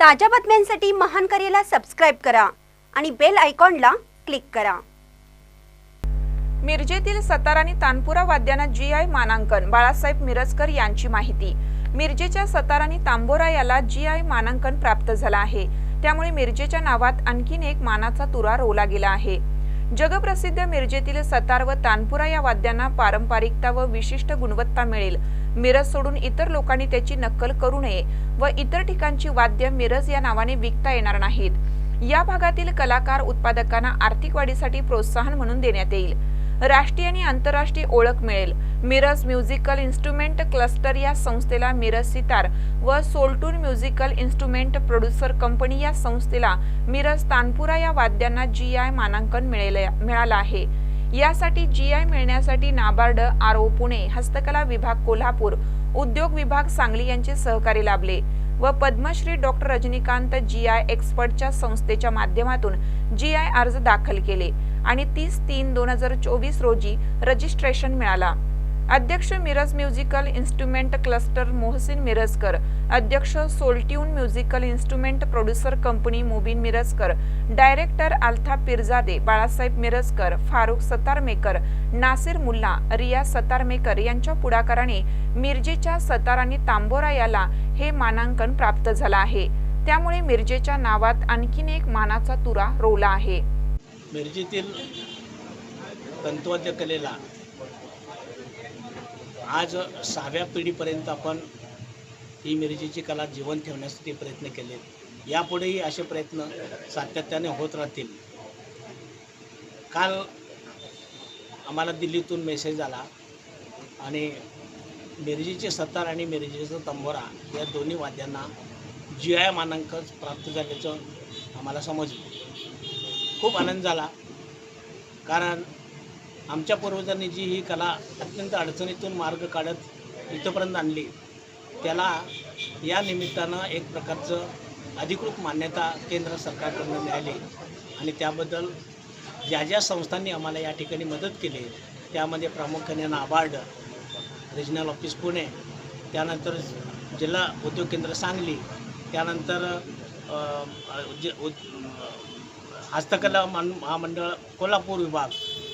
ताज्या बातम्यांसाठी महान करेला सबस्क्राईब करा आणि बेल आयकॉनला क्लिक करा. मिरजेतील सतार आणि तानपुरा वाद्यांना जी आय मानांकन बाळासाहेब मिरजकर यांची माहिती. मिरजेच्या सतार आणि तांबोरा याला जी आय मानांकन प्राप्त झालं आहे. त्यामुळे मिरजेच्या नावात आणखीन एक मानाचा तुरा रोवला गेला आहे. जगप्रसिद्ध मिरजेतील सतार व तानपुरा या वाद्यांना पारंपरिकता व विशिष्ट गुणवत्ता मिळेल. मिरज सोडून इतर लोकांनी त्याची नक्कल करू नये व इतर ठिकाणची वाद्य मिरज या नावाने विकता येणार नाहीत. या भागातील कलाकार उत्पादकांना आर्थिक वाढीसाठी प्रोत्साहन म्हणून देण्यात येईल. राष्ट्रीय आणि आंतरराष्ट्रीय ओळख मिळेल. मिरज म्युझिकल इन्स्ट्रुमेंट क्लस्टर या संस्थेला मिरज सितार व Soultune musical instrument producer company या संस्थेला मिरज तानपुरा या वाद्यांना जी आय मानांकन मिळेल मिळालं आहे. यासाठी जी आय मिळण्यासाठी नाबार्ड आर ओ पुणे हस्तकला विभाग कोल्हापूर उद्योग विभाग सांगली यांचे सहकार्य लाभले. व पद्मश्री डॉक्टर रजनीकांत जी आय एक्सपर्टच्या संस्थेच्या माध्यमातून जी आय अर्ज दाखल केले आणि तीस तीन दोन हजार चोवीस रोजी रजिस्ट्रेशन मिळाला. अध्यक्ष Miraj musical instrument cluster Mohsin Mirajkar अध्यक्ष Soultune musical instrument producer company Mubeen Mirajkar director अल्था Pirjade Balasaheb Mirajkar Farukh Satarmaker Nasir Mulla Riya Satarmaker यांच्या पुढाकाराने मिरजेच्या सतार आणि तांबोरा याला हे मानांकन प्राप्त झालं आहे. त्यामुळे मिरजेच्या नावात आणखीन एक मानाचा तुरा रोवला आहे. मिरजेतील तंतवाद्य कलेला आज सहाव्या पिढीपर्यंत आपण ही मिरजेची कला जिवंत ठेवण्यासाठी प्रयत्न केले यापुढेही असे प्रयत्न सातत्याने होत राहतील. काल आम्हाला दिल्लीतून मेसेज आला आणि मिरजेचे सतार आणि मिरजेचं तंबोरा या दोन्ही वाद्यांना जी आय मानांकन प्राप्त झाल्याचं आम्हाला समजलं. खूप आनंद झाला. कारण आमच्या पूर्वजांनी जी ही कला अत्यंत अडचणीतून मार्ग काढत इथंपर्यंत आणली त्याला या निमित्तानं एक प्रकारचं अधिकृत मान्यता केंद्र सरकारकडून मिळाली आणि त्याबद्दल ज्या ज्या संस्थांनी आम्हाला या ठिकाणी मदत केली त्यामध्ये प्रामुख्याने नाबार्ड रिजनल ऑफिस पुणे. त्यानंतर जिल्हा उद्योग केंद्र सांगली. त्यानंतर जे उद- हस्तकला मान महामंडळ कोल्हापूर विभाग.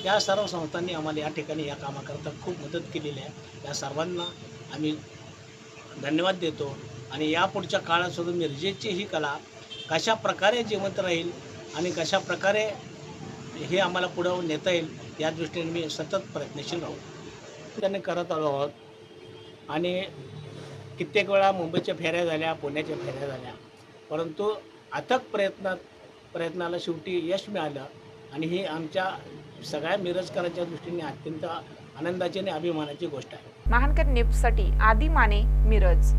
या सर्व संस्थांनी आम्हाला या ठिकाणी या कामाकरता खूप मदत केलेली आहे. या सर्वांना आम्ही धन्यवाद देतो. आणि यापुढच्या काळात सुद्धा मिरजेची ही कला कशा प्रकारे जिवंत राहील आणि कशा प्रकारे हे आम्हाला पुढं नेता येईल या दृष्टीने मी सतत प्रयत्नशील राहू. त्याने करत आलो आहोत. आणि कित्येक वेळा मुंबईच्या फेऱ्या झाल्या पुण्याच्या फेऱ्या झाल्या. परंतु अथक प्रयत्नात प्रयत्नाला शेवटी यश मिळालं. आणि ही आमच्या सगळ्या मिरजकरांच्या दृष्टीने अत्यंत आनंदाची आणि अभिमानाची गोष्ट आहे. महानकर न्यूजसाठी आदि माने मिरज.